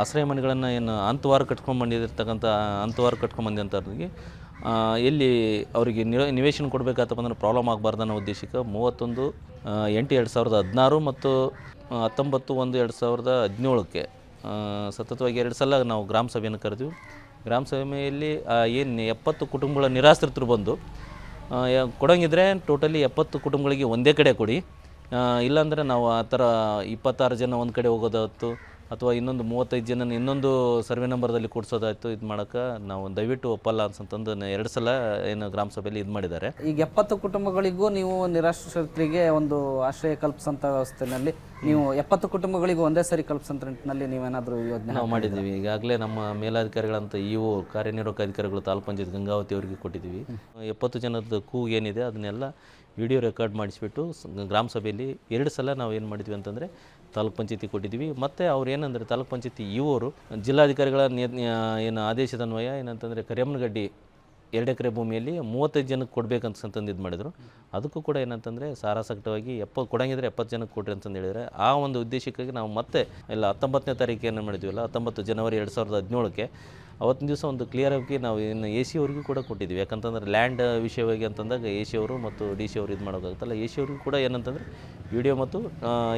ಆಶ್ರಯ ಮನೆಗಳನ್ನು ಏನು ಅಂತವಾರ ಕಟ್ಕೊಂಡು ಬಂದಿರ್ತಕ್ಕಂಥ, ಅಂತವಾರ ಕಟ್ಕೊಂಡು ಬಂದಂಥವ್ರಿಗೆ ಎಲ್ಲಿ ಅವರಿಗೆ ನಿವ ನಿವೇಶನ ಕೊಡಬೇಕಾತಪ್ಪ ಅಂದ್ರೆ ಪ್ರಾಬ್ಲಮ್ ಆಗಬಾರ್ದು ಅನ್ನೋ ಉದ್ದೇಶಕ್ಕೆ ಮೂವತ್ತೊಂದು ಎಂಟು ಎರಡು ಸಾವಿರದ ಹದಿನಾರು ಮತ್ತು ಹತ್ತೊಂಬತ್ತು ಒಂದು ಎರಡು ಸಾವಿರದ ಹದಿನೇಳಕ್ಕೆ ಸತತವಾಗಿ ಎರಡು ಸಲ ನಾವು ಗ್ರಾಮ ಸಭೆಯನ್ನು ಕರೆದ್ವಿ. ಗ್ರಾಮ ಸಭೆಯಲ್ಲಿ ಏನು ಎಪ್ಪತ್ತು ಕುಟುಂಬಗಳ ನಿರಾಶ್ರಿತರು ಬಂದು ಕೊಡಂಗಿದ್ರೆ ಟೋಟಲಿ ಎಪ್ಪತ್ತು ಕುಟುಂಬಗಳಿಗೆ ಒಂದೇ ಕಡೆ ಕೊಡಿ. ಇಲ್ಲಾಂದರೆ ನಾವು ಆ ಥರ ಇಪ್ಪತ್ತಾರು ಜನ ಒಂದು ಕಡೆ ಹೋಗೋದಾಯ್ತು. ಅಥವಾ ಇನ್ನೊಂದು ಮೂವತ್ತೈದು ಜನ ಇನ್ನೊಂದು ಸರ್ವೆ ನಂಬರ್ದಲ್ಲಿ ಕೂಡ್ಸೋದಾಯ್ತು ಇದು ಮಾಡೋಕೆ ನಾವು ದಯವಿಟ್ಟು ಒಪ್ಪಲ್ಲ ಅಂತಂತಂದು ಎರಡು ಸಲ ಏನು ಗ್ರಾಮ ಸಭೆಯಲ್ಲಿ ಇದು ಮಾಡಿದ್ದಾರೆ. ಈಗ ಎಪ್ಪತ್ತು ಕುಟುಂಬಗಳಿಗೂ ನೀವು ನಿರಾಶ್ರಿತರಿಗೆ ಒಂದು ಆಶ್ರಯ ಕಲ್ಪಿಸಂತ ವ್ಯವಸ್ಥೆನಲ್ಲಿ ನೀವು ಎಪ್ಪತ್ತು ಕುಟುಂಬಗಳಿಗೂ ಒಂದೇ ಸರಿ ಕಲ್ಪಿಸಂತ ನಿಟ್ಟಿನಲ್ಲಿ ನೀವೇನಾದರೂ ಯೋಜನೆ ನಾವು ಮಾಡಿದ್ದೀವಿ. ಈಗಾಗಲೇ ನಮ್ಮ ಮೇಲಾಧಿಕಾರಿಗಳಂತ ಇ ಒ ಕಾರ್ಯನಿರ್ವಾಹಕ ಅಧಿಕಾರಿಗಳು ತಾಲೂಕು ಪಂಚಾಯತ್ ಗಂಗಾವತಿ ಅವರಿಗೆ ಕೊಟ್ಟಿದ್ದೀವಿ. ಎಪ್ಪತ್ತು ಜನದ ಕೂಗು ಏನಿದೆ ಅದನ್ನೆಲ್ಲ ವಿಡಿಯೋ ರೆಕಾರ್ಡ್ ಮಾಡಿಸಿಬಿಟ್ಟು ಗ್ರಾಮ ಸಭೆಯಲ್ಲಿ ಎರಡು ಸಲ ನಾವು ಏನು ಮಾಡಿದ್ವಿ ಅಂತಂದರೆ ತಾಲೂಕು ಪಂಚಾಯತಿ ಕೊಟ್ಟಿದ್ದೀವಿ. ಮತ್ತು ಅವ್ರು ಏನಂದರೆ ತಾಲೂಕ್ ಪಂಚಾಯತಿ ಇವರು ಜಿಲ್ಲಾಧಿಕಾರಿಗಳ ಏನು ಆದೇಶದ ಅನ್ವಯ ಏನಂತಂದರೆ ಕರಿಯಮ್ಮನಗಡ್ಡಿ ಎರಡು ಎಕರೆ ಭೂಮಿಯಲ್ಲಿ ಮೂವತ್ತೈದು ಜನಕ್ಕೆ ಕೊಡಬೇಕಂತಂದು ಇದು ಮಾಡಿದರು. ಅದಕ್ಕೂ ಕೂಡ ಏನಂತಂದರೆ ಸಾರಾಸಕ್ತವಾಗಿ ಎಪ್ಪತ್ತು ಕೊಡಂಗಿದ್ರೆ ಎಪ್ಪತ್ತು ಜನಕ್ಕೆ ಕೊಡ್ರಿ ಅಂತಂದು ಹೇಳಿದರೆ ಆ ಒಂದು ಉದ್ದೇಶಕ್ಕಾಗಿ ನಾವು ಮತ್ತೆ ಇಲ್ಲ ಹತ್ತೊಂಬತ್ತನೇ ತಾರೀಕು ಏನು ಮಾಡಿದ್ವಲ್ಲ ಹತ್ತೊಂಬತ್ತು ಜನವರಿ ಎರಡು ಸಾವಿರದ ಹದಿನೇಳಕ್ಕೆ ಅವತ್ತಿನ ದಿವಸ ಒಂದು ಕ್ಲಿಯರ್ ಆಗಿ ನಾವು ಇನ್ನು ಎ ಸಿ ಅವ್ರಿಗೂ ಕೂಡ ಕೊಟ್ಟಿದ್ವಿ ಯಾಕಂತಂದ್ರೆ ಲ್ಯಾಂಡ್ ವಿಷಯವಾಗಿ ಅಂತಂದಾಗ ಎ ಸಿ ಅವರು ಮತ್ತು ಡಿ ಸಿ ಅವರು ಇದು ಮಾಡೋಕ್ಕಾಗುತ್ತಲ್ಲ ಎ ಸಿ ಅವ್ರಿಗೂ ಕೂಡ ಏನಂತಂದರೆ ವಿಡಿಯೋ ಮತ್ತು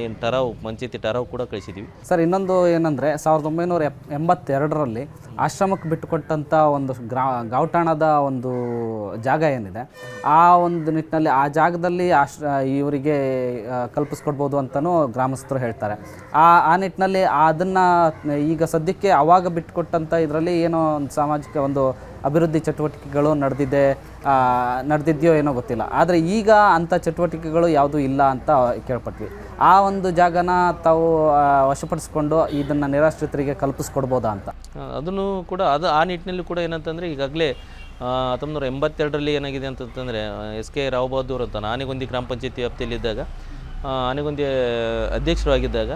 ಏನು ಟರಾವ್ ಮಂಚಿತಿ ಟರಾವ್ ಕೂಡ ಕಳಿಸಿದ್ದೀವಿ ಸರ್ ಇನ್ನೊಂದು ಏನಂದರೆ ಸಾವಿರದ ಒಂಬೈನೂರ ಎಪ್, ಎಂಬತ್ತೆರಡರಲ್ಲಿ ಆಶ್ರಮಕ್ಕೆ ಬಿಟ್ಟುಕೊಟ್ಟಂಥ ಒಂದು ಗ್ರಾ ಗಾವಟಾಣದ ಒಂದು ಜಾಗ ಏನಿದೆ, ಆ ಒಂದು ನಿಟ್ಟಿನಲ್ಲಿ ಆ ಜಾಗದಲ್ಲಿ ಆಶ್ರ ಇವರಿಗೆ ಕಲ್ಪಿಸ್ಕೊಡ್ಬೋದು ಅಂತಲೂ ಗ್ರಾಮಸ್ಥರು ಹೇಳ್ತಾರೆ. ಆ ಆ ನಿಟ್ಟಿನಲ್ಲಿ ಅದನ್ನು, ಈಗ ಸದ್ಯಕ್ಕೆ ಆವಾಗ ಬಿಟ್ಟುಕೊಟ್ಟಂಥ ಇದರಲ್ಲಿ ಏನೋ ಒಂದು ಸಾಮಾಜಿಕ ಒಂದು ಅಭಿವೃದ್ಧಿ ಚಟುವಟಿಕೆಗಳು ನಡೆದಿದೆ ನಡೆದಿದೆಯೋ ಏನೋ ಗೊತ್ತಿಲ್ಲ. ಆದರೆ ಈಗ ಅಂಥ ಚಟುವಟಿಕೆಗಳು ಯಾವುದೂ ಇಲ್ಲ ಅಂತ ಕೇಳ್ಪಟ್ವಿ. ಆ ಒಂದು ಜಾಗನ ತಾವು ವಶಪಡಿಸ್ಕೊಂಡು ಇದನ್ನು ನಿರಾಶ್ರಿತರಿಗೆ ಕಲ್ಪಿಸ್ಕೊಡ್ಬೋದಾ ಅಂತ. ಅದನ್ನು ಕೂಡ, ಅದು ಆ ನಿಟ್ಟಿನಲ್ಲಿ ಕೂಡ ಏನಂತಂದರೆ, ಈಗಾಗಲೇ ಹತ್ತೊಂಬತ್ತು ನೂರ ಎಂಬತ್ತೆರಡರಲ್ಲಿ ಏನಾಗಿದೆ ಅಂತಂತಂದರೆ ಎಸ್ ಕೆ ರಾವ್ ಬಹದ್ದೂರ್ ಅಂತ ಆನೆಗೊಂದಿ ಗ್ರಾಮ ಪಂಚಾಯತಿ ವ್ಯಾಪ್ತಿಯಲ್ಲಿದ್ದಾಗ ಆನೆಗೊಂದಿ ಅಧ್ಯಕ್ಷರಾಗಿದ್ದಾಗ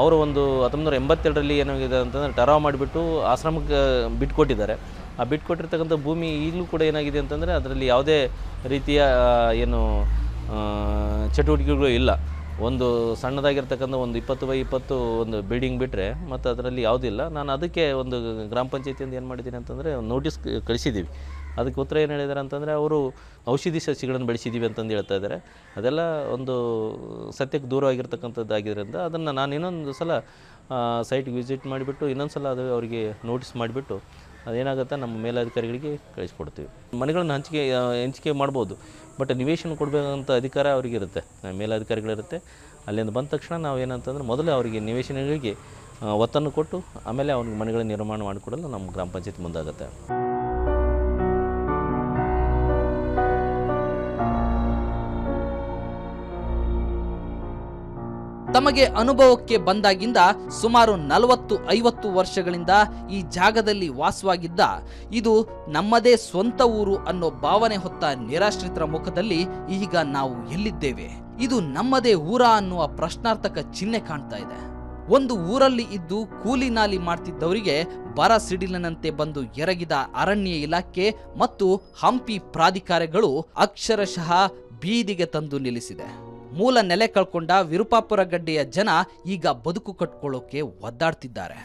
ಅವರು ಒಂದು ಹತ್ತೊಂಬತ್ತು ನೂರ ಎಂಬತ್ತೆರಡರಲ್ಲಿ ಏನಾಗಿದೆ ಅಂತಂದರೆ ಟರಾವ್ ಮಾಡಿಬಿಟ್ಟು ಆಶ್ರಮಕ್ಕೆ ಬಿಟ್ಕೊಟ್ಟಿದ್ದಾರೆ ಆ ಬಿಟ್ಕೊಟ್ಟಿರ್ತಕ್ಕಂಥ ಭೂಮಿ ಈಗಲೂ ಕೂಡ ಏನಾಗಿದೆ ಅಂತಂದರೆ ಅದರಲ್ಲಿ ಯಾವುದೇ ರೀತಿಯ ಏನು ಚಟುವಟಿಕೆಗಳು ಇಲ್ಲ. ಒಂದು ಸಣ್ಣದಾಗಿರ್ತಕ್ಕಂಥ ಒಂದು ಇಪ್ಪತ್ತು ಬೈ ಇಪ್ಪತ್ತು ಒಂದು ಬಿಲ್ಡಿಂಗ್ ಬಿಟ್ಟರೆ ಮತ್ತು ಅದರಲ್ಲಿ ಯಾವುದಿಲ್ಲ. ನಾನು ಅದಕ್ಕೆ ಒಂದು ಗ್ರಾಮ ಪಂಚಾಯತಿಯಿಂದ ಏನು ಮಾಡಿದ್ದೀನಿ ಅಂತಂದರೆ ನೋಟಿಸ್ ಕಳಿಸಿದ್ದೀವಿ. ಅದಕ್ಕೆ ಉತ್ತರ ಏನು ಹೇಳಿದ್ದಾರೆ ಅಂತಂದರೆ, ಅವರು ಔಷಧಿ ಸಸ್ಯಗಳನ್ನು ಬೆಳೆಸಿದ್ದೀವಿ ಅಂತಂದು ಹೇಳ್ತಾ ಇದ್ದಾರೆ ಅದೆಲ್ಲ ಒಂದು ಸತ್ಯಕ್ಕೆ ದೂರವಾಗಿರ್ತಕ್ಕಂಥದ್ದಾಗಿದ್ದರಿಂದ ಅದನ್ನು ನಾನು ಇನ್ನೊಂದು ಸಲ ಸೈಟ್ಗೆ ವಿಸಿಟ್ ಮಾಡಿಬಿಟ್ಟು ಇನ್ನೊಂದು ಸಲ ಅದು ಅವರಿಗೆ ನೋಟಿಸ್ ಮಾಡಿಬಿಟ್ಟು ಅದೇನಾಗುತ್ತೆ ನಮ್ಮ ಮೇಲಧಿಕಾರಿಗಳಿಗೆ ಕಳಿಸ್ಕೊಡ್ತೀವಿ. ಮನೆಗಳನ್ನು ಹಂಚಿಕೆ ಹಂಚಿಕೆ ಮಾಡ್ಬೋದು ಬಟ್ ನಿವೇಶನ ಕೊಡಬೇಕಂತ ಅಧಿಕಾರ ಅವರಿಗಿರುತ್ತೆ. ಮೇಲಧಿಕಾರಿಗಳಿರುತ್ತೆ. ಅಲ್ಲಿಂದ ಬಂದ ತಕ್ಷಣ ನಾವು ಏನಂತಂದ್ರೆ ಮೊದಲೇ ಅವರಿಗೆ ನಿವೇಶನಗಳಿಗೆ ಒತ್ತನ್ನು ಕೊಟ್ಟು ಆಮೇಲೆ ಅವ್ರಿಗೆ ಮನೆಗಳ ನಿರ್ಮಾಣ ಮಾಡಿಕೊಡಲು ನಮ್ಮ ಗ್ರಾಮ ಪಂಚಾಯತ್ ಮುಂದಾಗುತ್ತೆ. ತಮಗೆ ಅನುಭವಕ್ಕೆ ಬಂದಾಗಿಂದ ಸುಮಾರು ನಲವತ್ತು ಐವತ್ತು ವರ್ಷಗಳಿಂದ ಈ ಜಾಗದಲ್ಲಿ ವಾಸವಾಗಿದ್ದ, ಇದು ನಮ್ಮದೇ ಸ್ವಂತ ಊರು ಅನ್ನೋ ಭಾವನೆ ಹೊತ್ತ ನಿರಾಶ್ರಿತರ ಮುಖದಲ್ಲಿ ಈಗ ನಾವು ಎಲ್ಲಿದ್ದೇವೆ? ಇದು ನಮ್ಮದೇ ಊರ ಅನ್ನುವ ಪ್ರಶ್ನಾರ್ಥಕ ಚಿಹ್ನೆ ಕಾಣ್ತಾ ಇದೆ. ಒಂದು ಊರಲ್ಲಿ ಇದ್ದು ಕೂಲಿ ನಾಲಿ ಮಾಡ್ತಿದ್ದವರಿಗೆ ಬರ ಸಿಡಿಲಿನಂತೆ ಬಂದು ಎರಗಿದ ಅರಣ್ಯ ಇಲಾಖೆ ಮತ್ತು ಹಂಪಿ ಪ್ರಾಧಿಕಾರಗಳು ಅಕ್ಷರಶಃ ಬೀದಿಗೆ ತಂದು ನಿಲ್ಲಿಸಿದೆ. ಮೂಲ ನೆಲೆ ಕಳ್ಕೊಂಡ ವಿರುಪಾಪುರ ಗಡ್ಡೆಯ ಜನ ಈಗ ಬದುಕು ಕಟ್ಕೊಳ್ಳೋಕೆ ಒದ್ದಾಡ್ತಿದ್ದಾರೆ.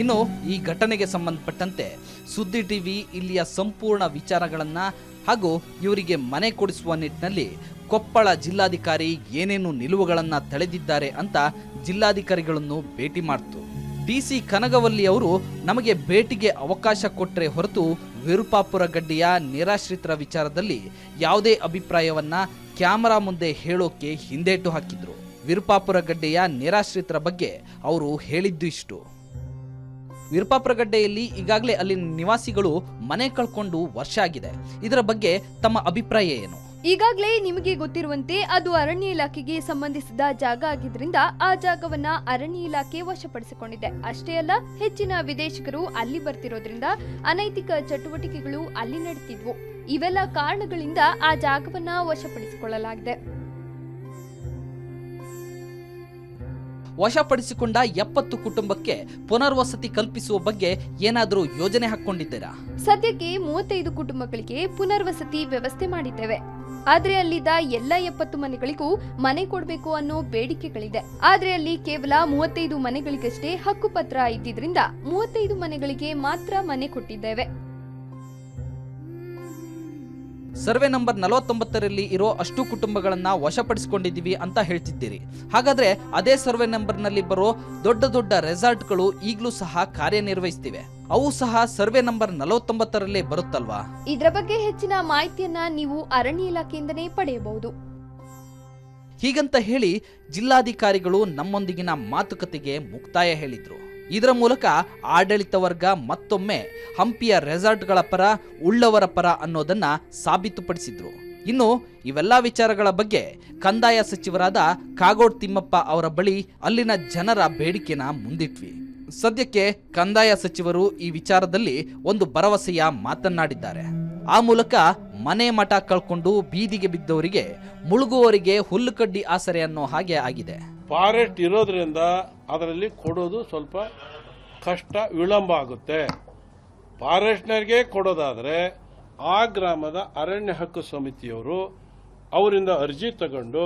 ಇನ್ನು ಈ ಘಟನೆಗೆ ಸಂಬಂಧಪಟ್ಟಂತೆ ಸುದ್ದಿ ಟಿವಿ ಇಲ್ಲಿಯ ಸಂಪೂರ್ಣ ವಿಚಾರಗಳನ್ನು ಹಾಗೂ ಇವರಿಗೆ ಮನೆ ಕೊಡಿಸುವ ನಿಟ್ಟಿನಲ್ಲಿ ಕೊಪ್ಪಳ ಜಿಲ್ಲಾಧಿಕಾರಿ ಏನೇನು ನಿಲುವುಗಳನ್ನು ತಳೆದಿದ್ದಾರೆ ಅಂತ ಜಿಲ್ಲಾಧಿಕಾರಿಗಳನ್ನು ಭೇಟಿ ಮಾಡ್ತು. ಡಿಸಿ ಕನಗವಲ್ಲಿ ಅವರು ನಮಗೆ ಭೇಟಿಗೆ ಅವಕಾಶ ಕೊಟ್ಟರೆ ಹೊರತು ವಿರುಪಾಪುರ ಗಡ್ಡೆಯ ನಿರಾಶ್ರಿತರ ವಿಚಾರದಲ್ಲಿ ಯಾವುದೇ ಅಭಿಪ್ರಾಯವನ್ನ ಕ್ಯಾಮರಾ ಮುಂದೆ ಹೇಳೋಕೆ ಹಿಂದೇಟು ಹಾಕಿದ್ರು. ವಿರುಪಾಪುರ ಗಡ್ಡೆಯ ನಿರಾಶ್ರಿತರ ಬಗ್ಗೆ ಅವರು ಹೇಳಿದ್ದು ಇಷ್ಟು. ವಿರುಪಾಪುರಗಡ್ಡೆಯಲ್ಲಿ ಈಗಾಗಲೇ ಅಲ್ಲಿನ ನಿವಾಸಿಗಳು ಮನೆ ಕಳ್ಕೊಂಡು ವರ್ಷ ಆಗಿದೆ. ಇದರ ಬಗ್ಗೆ ತಮ್ಮ ಅಭಿಪ್ರಾಯ ಏನು? ಈಗಾಗಲೇ ನಿಮಗೆ ಗೊತ್ತಿರುವಂತೆ ಅದು ಅರಣ್ಯ ಇಲಾಖೆಗೆ ಸಂಬಂಧಿಸಿದ ಜಾಗ ಆಗಿದ್ರಿಂದ ಆ ಜಾಗವನ್ನ ಅರಣ್ಯ ಇಲಾಖೆ ವಶಪಡಿಸಿಕೊಂಡಿದೆ. ಅಷ್ಟೇ ಅಲ್ಲ, ಹೆಚ್ಚಿನ ವಿದೇಶಿಗರು ಅಲ್ಲಿ ಬರ್ತಿರೋದ್ರಿಂದ ಅನೈತಿಕ ಚಟುವಟಿಕೆಗಳು ಅಲ್ಲಿ ನಡೀತಿದ್ವು. ಇವೆಲ್ಲ ಕಾರಣಗಳಿಂದ ಆ ಜಾಗವನ್ನ ವಶಪಡಿಸಿಕೊಳ್ಳಲಾಗಿದೆ. ವಶಪಡಿಸಿಕೊಂಡ ಎಪ್ಪತ್ತು ಕುಟುಂಬಕ್ಕೆ ಪುನರ್ವಸತಿ ಕಲ್ಪಿಸುವ ಬಗ್ಗೆ ಏನಾದರೂ ಯೋಜನೆ ಹಾಕೊಂಡಿದ್ದೀರಾ ಸದ್ಯಕ್ಕೆ ಮೂವತ್ತೈದು ಕುಟುಂಬಗಳಿಗೆ ಪುನರ್ವಸತಿ ವ್ಯವಸ್ಥೆ ಮಾಡಿದ್ದೇವೆ. ಆದ್ರೆ ಅಲ್ಲಿದ್ದ ಎಲ್ಲ ಎಪ್ಪತ್ತು ಮನೆಗಳಿಗೂ ಮನೆ ಕೊಡಬೇಕು ಅನ್ನೋ ಬೇಡಿಕೆಗಳಿದೆ. ಆದ್ರೆ ಅಲ್ಲಿ ಕೇವಲ ಮೂವತ್ತೈದು ಮನೆಗಳಿಗಷ್ಟೇ ಹಕ್ಕುಪತ್ರ ಇದ್ದಿದ್ರಿಂದ ಮೂವತ್ತೈದು ಮನೆಗಳಿಗೆ ಮಾತ್ರ ಮನೆ ಕೊಟ್ಟಿದ್ದೇವೆ. ಸರ್ವೆ ನಂಬರ್ ನಲವತ್ತೊಂಬತ್ತರಲ್ಲಿ ಇರೋ ಅಷ್ಟು ಕುಟುಂಬಗಳನ್ನ ವಶಪಡಿಸಿಕೊಂಡಿದ್ದೀವಿ ಅಂತ ಹೇಳ್ತಿದ್ದೀರಿ. ಹಾಗಾದ್ರೆ ಅದೇ ಸರ್ವೆ ನಂಬರ್ನಲ್ಲಿ ಬರೋ ದೊಡ್ಡ ದೊಡ್ಡ ರೆಸಾರ್ಟ್ಗಳು ಈಗಲೂ ಸಹ ಕಾರ್ಯನಿರ್ವಹಿಸ್ತಿವೆ. ಅವು ಸಹ ಸರ್ವೆ ನಂಬರ್ ನಲವತ್ತೊಂಬತ್ತರಲ್ಲೇ ಬರುತ್ತಲ್ವಾ? ಇದರ ಬಗ್ಗೆ ಹೆಚ್ಚಿನ ಮಾಹಿತಿಯನ್ನ ನೀವು ಅರಣ್ಯ ಇಲಾಖೆಯಿಂದನೇ ಪಡೆಯಬಹುದು. ಹೀಗಂತ ಹೇಳಿ ಜಿಲ್ಲಾಧಿಕಾರಿಗಳು ನಮ್ಮೊಂದಿಗಿನ ಮಾತುಕತೆಗೆ ಮುಕ್ತಾಯ ಹೇಳಿದ್ರು. ಇದರ ಮೂಲಕ ಆಡಳಿತ ವರ್ಗ ಮತ್ತೊಮ್ಮೆ ಹಂಪಿಯ ರೆಸಾರ್ಟ್ಗಳ ಪರ, ಉಳ್ಳವರ ಪರ ಅನ್ನೋದನ್ನ ಸಾಬೀತುಪಡಿಸಿದ್ರು. ಇನ್ನು ಇವೆಲ್ಲ ವಿಚಾರಗಳ ಬಗ್ಗೆ ಕಂದಾಯ ಸಚಿವರಾದ ಕಾಗೋಡ್ ತಿಮ್ಮಪ್ಪ ಅವರ ಬಳಿ ಅಲ್ಲಿನ ಜನರ ಬೇಡಿಕೆನ ಮುಂದಿಟ್ವಿ. ಸದ್ಯಕ್ಕೆ ಕಂದಾಯ ಸಚಿವರು ಈ ವಿಚಾರದಲ್ಲಿ ಒಂದು ಭರವಸೆಯ ಮಾತನ್ನಾಡಿದ್ದಾರೆ. ಆ ಮೂಲಕ ಮನೆ ಮಠ ಕಳ್ಕೊಂಡು ಬೀದಿಗೆ ಬಿದ್ದವರಿಗೆ ಮುಳುಗುವವರಿಗೆ ಹುಲ್ಲು ಕಡ್ಡಿ ಆಸರೆ ಅನ್ನೋ ಹಾಗೆ ಆಗಿದೆ. ಫಾರೆಸ್ಟ್ ಇರೋದ್ರಿಂದ ಅದರಲ್ಲಿ ಕೊಡೋದು ಸ್ವಲ್ಪ ಕಷ್ಟ ವಿಳಂಬ ಆಗುತ್ತೆ. ಫಾರೆಸ್ಟ್ನರಿಗೆ ಕೊಡೋದಾದರೆ ಆ ಗ್ರಾಮದ ಅರಣ್ಯ ಹಕ್ಕು ಸಮಿತಿಯವರು ಅವರಿಂದ ಅರ್ಜಿ ತಗೊಂಡು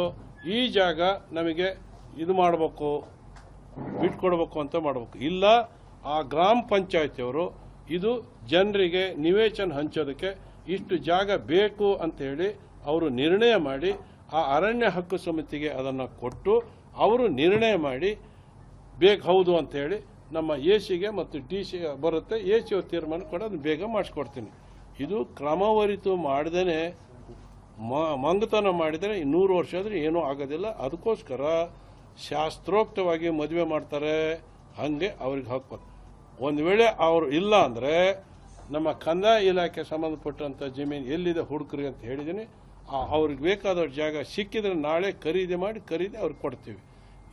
ಈ ಜಾಗ ನಮಗೆ ಇದು ಮಾಡಬೇಕು ಬಿಟ್ಕೊಡ್ಬೇಕು ಅಂತ ಮಾಡಬೇಕು. ಇಲ್ಲ, ಆ ಗ್ರಾಮ ಪಂಚಾಯತಿಯವರು ಇದು ಜನರಿಗೆ ನಿವೇಶನ ಹಂಚೋದಕ್ಕೆ ಇಷ್ಟು ಜಾಗ ಬೇಕು ಅಂತ ಹೇಳಿ ಅವರು ನಿರ್ಣಯ ಮಾಡಿ ಆ ಅರಣ್ಯ ಹಕ್ಕು ಸಮಿತಿಗೆ ಅದನ್ನು ಕೊಟ್ಟು ಅವರು ನಿರ್ಣಯ ಮಾಡಿ ಬೇಕು, ಹೌದು ಅಂತ ಹೇಳಿ ನಮ್ಮ ಎ ಸಿಗೆ ಮತ್ತು ಡಿ ಸಿ ಬರುತ್ತೆ. ಎ ಸಿ ತೀರ್ಮಾನ ಕೂಡ ಅದನ್ನು ಬೇಗ ಮಾಡಿಸ್ಕೊಡ್ತೀನಿ. ಇದು ಕ್ರಮವರಿತು ಮಾಡ್ದೇ ಮಂಗತನ ಮಾಡಿದರೆ ನೂರು ವರ್ಷ ಆದರೆ ಏನೂ ಆಗೋದಿಲ್ಲ. ಅದಕ್ಕೋಸ್ಕರ ಶಾಸ್ತ್ರೋಕ್ತವಾಗಿ ಮದುವೆ ಮಾಡ್ತಾರೆ ಹಾಗೆ ಅವ್ರಿಗೆ ಹಕ್ಕು. ಒಂದು ವೇಳೆ ಅವರು ಇಲ್ಲ ಅಂದರೆ ನಮ್ಮ ಕಂದಾಯ ಇಲಾಖೆ ಸಂಬಂಧಪಟ್ಟಂಥ ಜಮೀನು ಎಲ್ಲಿದೆ ಹುಡುಕ್ರಿ ಅಂತ ಹೇಳಿದ್ದೀನಿ. ಆ- ಅವ್ರಿಗೆ ಬೇಕಾದ ಜಾಗ ಸಿಕ್ಕಿದ್ರೆ ನಾಳೆ ಖರೀದಿ ಮಾಡಿ ಖರೀದಿ ಅವ್ರಿಗೆ ಕೊಡ್ತೀವಿ.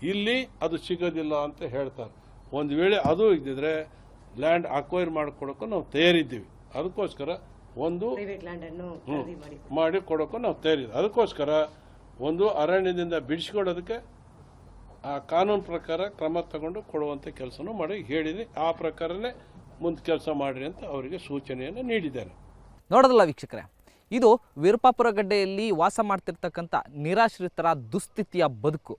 ಇಲ್ಲಿ ಅದು ಸಿಗೋದಿಲ್ಲ ಅಂತ ಹೇಳ್ತಾರೆ. ಒಂದು ವೇಳೆ ಅದು ಇದ್ದಿದ್ರೆ ಲ್ಯಾಂಡ್ ಅಕ್ವೈರ್ ಮಾಡಿಕೊಡೋಕೆ ನಾವು ತಯಾರಿದ್ದೀವಿ. ಅದಕ್ಕೋಸ್ಕರ ಒಂದು ಮಾಡಿ ಕೊಡೋಕೆ ನಾವು ತಯಾರಿದ್ದೀವಿ. ಅದಕ್ಕೋಸ್ಕರ ಒಂದು ಅರಣ್ಯದಿಂದ ಬಿಡಿಸ್ಕೊಡೋದಕ್ಕೆ ಆ ಕಾನೂನು ಪ್ರಕಾರ ಕ್ರಮ ತಗೊಂಡು ಕೊಡುವಂಥ ಕೆಲಸನೂ ಮಾಡಿ ಹೇಳಿದೆ ಆ ಪ್ರಕಾರನೇ ಮುಂದೆ ಕೆಲಸ ಮಾಡಿರಿ ಅಂತ ಅವರಿಗೆ ಸೂಚನೆಯನ್ನು ನೀಡಿದ್ದಾರೆ ನೋಡೋದಲ್ಲ ವೀಕ್ಷಕರೇ, ಇದು ವೀರಪಾಪುರ ಗಡ್ಡೆಯಲ್ಲಿ ವಾಸ ಮಾಡ್ತಿರ್ತಕ್ಕಂಥ ನಿರಾಶ್ರಿತರ ದುಸ್ಥಿತಿಯ ಬದುಕು.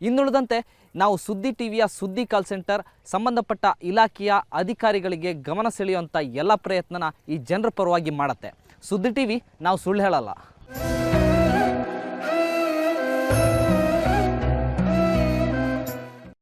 ಇನ್ನುಳಿದಂತೆ ನಾವು ಸುದ್ದಿ ಟಿವಿಯ ಸುದ್ದಿ ಕಾಲ್ ಸೆಂಟರ್, ಸಂಬಂಧಪಟ್ಟ ಇಲಾಖೆಯ ಅಧಿಕಾರಿಗಳಿಗೆ ಗಮನ ಸೆಳೆಯುವಂಥ ಎಲ್ಲ ಪ್ರಯತ್ನನ ಈ ಜನರ ಪರವಾಗಿ ಮಾಡುತ್ತೆ. ಸುದ್ದಿ ಟಿವಿ, ನಾವು ಸುಳ್ಳು ಹೇಳಲ್ಲ.